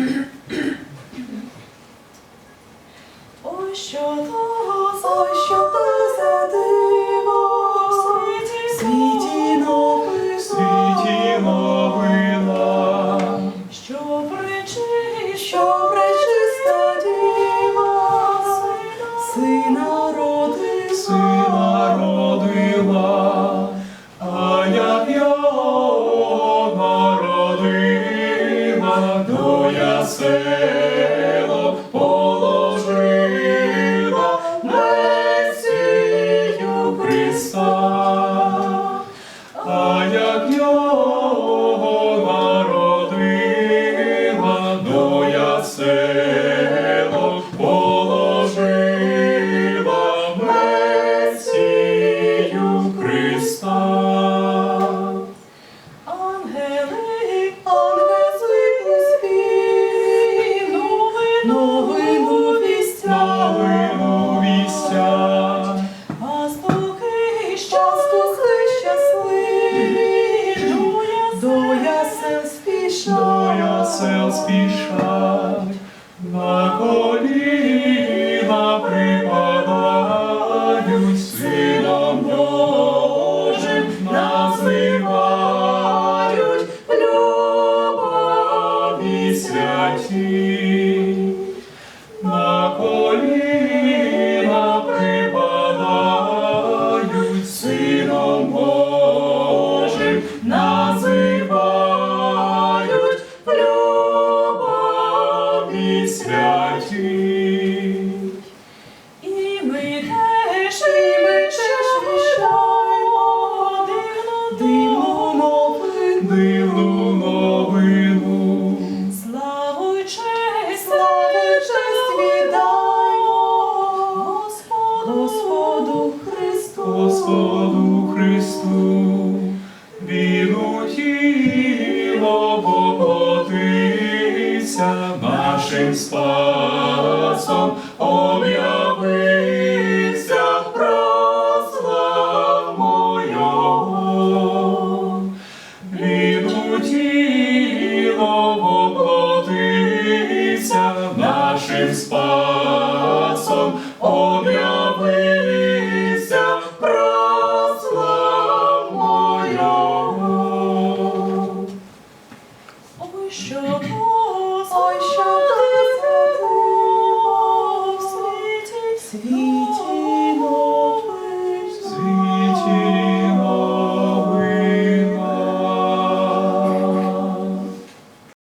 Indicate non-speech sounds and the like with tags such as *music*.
Mm-hmm. *clears throat* nascer. сел я сел спішай, на коліна припадають сином Божим називають. Любові святі. дивну новину. Славу й честь, честь віддаймо Господу, Господу Христу, Господу Христу, Він у нашим спасом. Спасом,